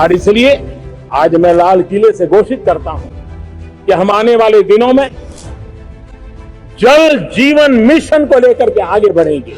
और इसलिए आज मैं लाल किले से घोषित करता हूँ कि हम आने वाले दिनों में जल जीवन मिशन को लेकर के आगे बढ़ेंगे।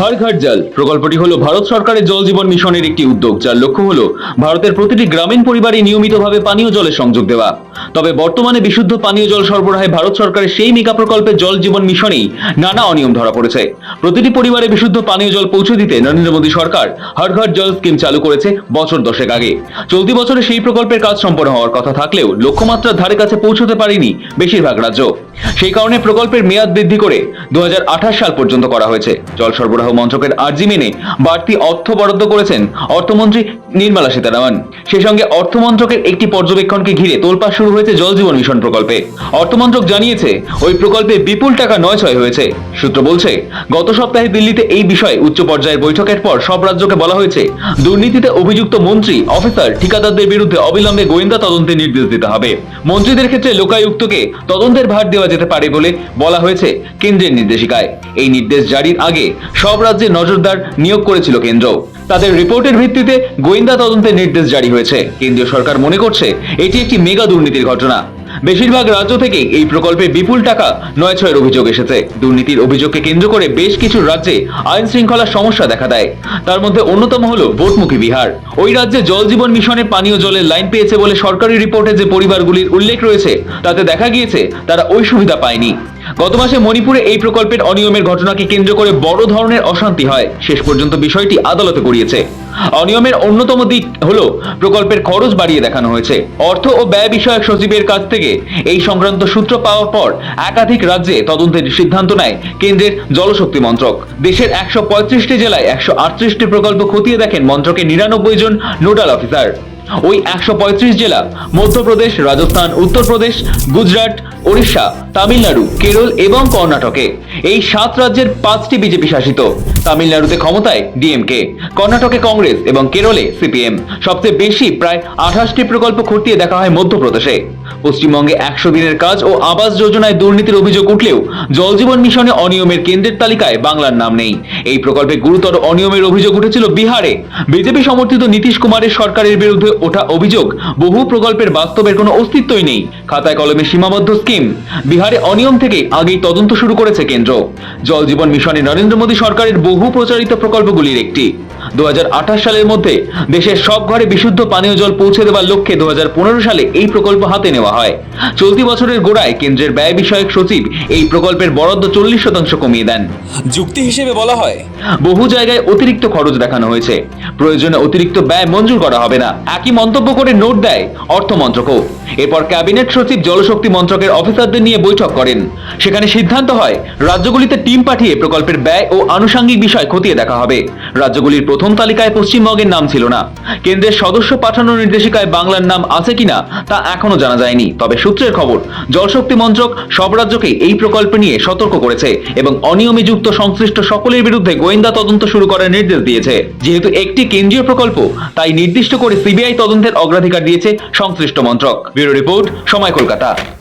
হর ঘর জল। প্রকল্পটি হলো ভারত সরকারের জল জীবন মিশনের একটি উদ্যোগ, যার লক্ষ্য হলো ভারতের প্রতিটি গ্রামীণ পরিবারে নিয়মিতভাবে পানীয় জলের সংযোগ দেওয়া। তবে বর্তমানে বিশুদ্ধ পানীয় জল সরবরাহে ভারত সরকারের সেই মেগা প্রকল্পের জল জীবন মিশনেই নানা অনিয়ম ধরা পড়েছে। প্রতিটি পরিবারে বিশুদ্ধ পানীয় জল পৌঁছে দিতে নরেন্দ্র মোদী সরকার হর ঘর জল স্কিম চালু করেছে বছর দশেক আগে। চলতি বছরে সেই প্রকল্পের কাজ সম্পন্ন হওয়ার কথা থাকলেও লক্ষ্যমাত্রার ধারে কাছে পৌঁছতে পারেনি বেশিরভাগ রাজ্য। সেই কারণে প্রকল্পের মেয়াদ বৃদ্ধি করে দু হাজার আঠাশ সাল পর্যন্ত করা হয়েছে। জল সরবরাহ মন্ত্রকের আর্জি মেনে বাড়তি অর্থ বরাদ্দ করেছেন অর্থমন্ত্রী নির্মলা সীতারামন। সেই সঙ্গে অর্থমন্ত্রকের একটি পর্যবেক্ষণকে ঘিরে তোলপাড় শুরু হয়েছে জল জীবন মিশন প্রকল্পে। অর্থমন্ত্রক জানিয়েছে, ওই প্রকল্পে বিপুল টাকা নয় ছয় হয়েছে। সূত্র বলছে, গত সপ্তাহে দিল্লিতে এই বিষয়ে উচ্চ পর্যায়ের বৈঠকের পর সব রাজ্যকে বলা হয়েছে, দুর্নীতিতে অভিযুক্ত মন্ত্রী, অফিসার, ঠিকাদারদের বিরুদ্ধে অবিলম্বে গোয়েন্দা তদন্তের নির্দেশ দিতে হবে। মন্ত্রীদের ক্ষেত্রে লোকায়ুক্তকে তদন্তের ভার দেওয়া যেতে পারে বলে বলা হয়েছে কেন্দ্রের নির্দেশিকায়। এই নির্দেশ জারির আগে সব রাজ্যে নজরদার নিয়োগ করেছিল কেন্দ্র। তাদের রিপোর্টের ভিত্তিতে গোয়েন্দা তদন্তের নির্দেশ জারি হয়েছে। কেন্দ্রীয় সরকার মনে করছে, এটি একটি মেগা দুর্নীতির ঘটনা। বেশিরভাগ রাজ্য থেকে এই প্রকল্পে বিপুল টাকা নয় ছয়ের অভিযোগ এসেছে। দুর্নীতির অভিযোগকে কেন্দ্র করে বেশ কিছু রাজ্যে আইন শৃঙ্খলার সমস্যা দেখা দেয়। তার মধ্যে অন্যতম হলো ভোটমুখী বিহার। ওই রাজ্যে জল জীবন মিশনে পানীয় জলের লাইন পেয়েছে বলে সরকারি রিপোর্টে যে পরিবারগুলির উল্লেখ রয়েছে, তাতে দেখা গিয়েছে তারা ওই সুবিধা পায়নি। গত মাসে মণিপুরে এই প্রকল্পের অনিয়মের ঘটনাকে কেন্দ্র করে বড় ধরনের অশান্তি হয়। শেষ পর্যন্ত বিষয়টি আদালতে গড়িয়েছে। অনিয়মের অন্যতম দিক হলো প্রকল্পের খরচ বাড়িয়ে দেখানো হয়েছে। অর্থ ও ব্যয় বিষয়ক সচিবের কাছ থেকে এই সংক্রান্ত সূত্র পাওয়ার পর একাধিক রাজ্যে তদন্তের সিদ্ধান্ত নেয় কেন্দ্রের জলশক্তি মন্ত্রক। দেশের একশো পঁয়ত্রিশটি জেলায় একশো আটত্রিশটি প্রকল্প খতিয়ে দেখেন মন্ত্রকের নিরানব্বই জন নোডাল অফিসার। ওই একশো পঁয়ত্রিশ জেলা, মধ্যপ্রদেশ, রাজস্থান, উত্তরপ্রদেশ, গুজরাট, ওড়িশা, তামিলনাড়ু, কেরল এবং কর্ণাটকে। এই সাত রাজ্যের পাঁচটি বিজেপি শাসিত। তামিলনাড়ুতে ক্ষমতায় ডিএমকে, কর্ণাটকে কংগ্রেস এবং কেরলে সিপিএম। সবচেয়ে বেশি প্রায় আঠাশটি প্রকল্প খতিয়ে দেখা হয় মধ্যপ্রদেশে। পশ্চিমবঙ্গে একশো দিনের কাজ ও আবাস যোজনায় দুর্নীতির অভিযোগ উঠলেও জল জীবন মিশনে অনিয়মের কেন্দ্রের তালিকায় বাংলার নাম নেই। এই প্রকল্পে গুরুতর অনিয়মের অভিযোগ উঠেছিল বিহারে। বিজেপি সমর্থিত নীতিশ কুমারের সরকারের বিরুদ্ধে ওঠা অভিযোগ বহু প্রকল্পের বাস্তবের কোনো অস্তিত্বই নেই। খাতায় কলমে সীমাবদ্ধ স্কিম। বিহারে অনিয়ম থেকে আগেই তদন্ত শুরু করেছে কেন্দ্র। জল জীবন মিশনে নরেন্দ্র মোদী সরকারের বহু প্রচারিত প্রকল্পগুলির একটি। দু হাজার আঠাশ সালের মধ্যে দেশের সব ঘরে বিশুদ্ধ পানীয় জল পৌঁছে দেওয়ার লক্ষ্যে দু হাজার পনেরো সালে এই প্রকল্প হাতে নেওয়া হয়। চলতি বছরের গোড়ায় কেন্দ্রের ব্যয় বিষয়ক সচিব এই প্রকল্পের বরাদ্দ চল্লিশ শতাংশ কমিয়ে দেন। যুক্তি হিসেবে বলা হয় বহু জায়গায় অতিরিক্ত খরচ দেখানো হয়েছে। প্রয়োজনে অতিরিক্ত ব্যয় মঞ্জুর করা হবে না। একই মন্তব্য করে নোট দেয় অর্থ মন্ত্রকও। এরপর ক্যাবিনেট সচিব জলশক্তি মন্ত্রকের অফিসারদের নিয়ে বৈঠক করেন। সেখানে সিদ্ধান্ত হয় রাজ্যগুলিতে টিম পাঠিয়ে প্রকল্পের ব্যয় ও আনুষঙ্গিক বিষয় খতিয়ে দেখা হবে। রাজ্যগুলির প্রথম তালিকায় পশ্চিমবঙ্গের নাম ছিল না। কেন্দ্রের সদস্য পাঠানোর নির্দেশিকায় বাংলার নাম আছে কিনা তা এখনও জানা যায়নি। তবে সূত্রের খবর, জলশক্তি মন্ত্রক সব রাজ্যকে এই প্রকল্প নিয়ে সতর্ক করেছে এবং অনিয়মে যুক্ত সংশ্লিষ্ট সকলের বিরুদ্ধে গোয়েন্দা তদন্ত শুরু করার নির্দেশ দিয়েছে। যেহেতু একটি কেন্দ্রীয় প্রকল্প, তাই নির্দিষ্ট করে সিবিআই তদন্তের অগ্রাধিকার দিয়েছে সংশ্লিষ্ট মন্ত্রক। ব্যুরো রিপোর্ট, সময় কলকাতা।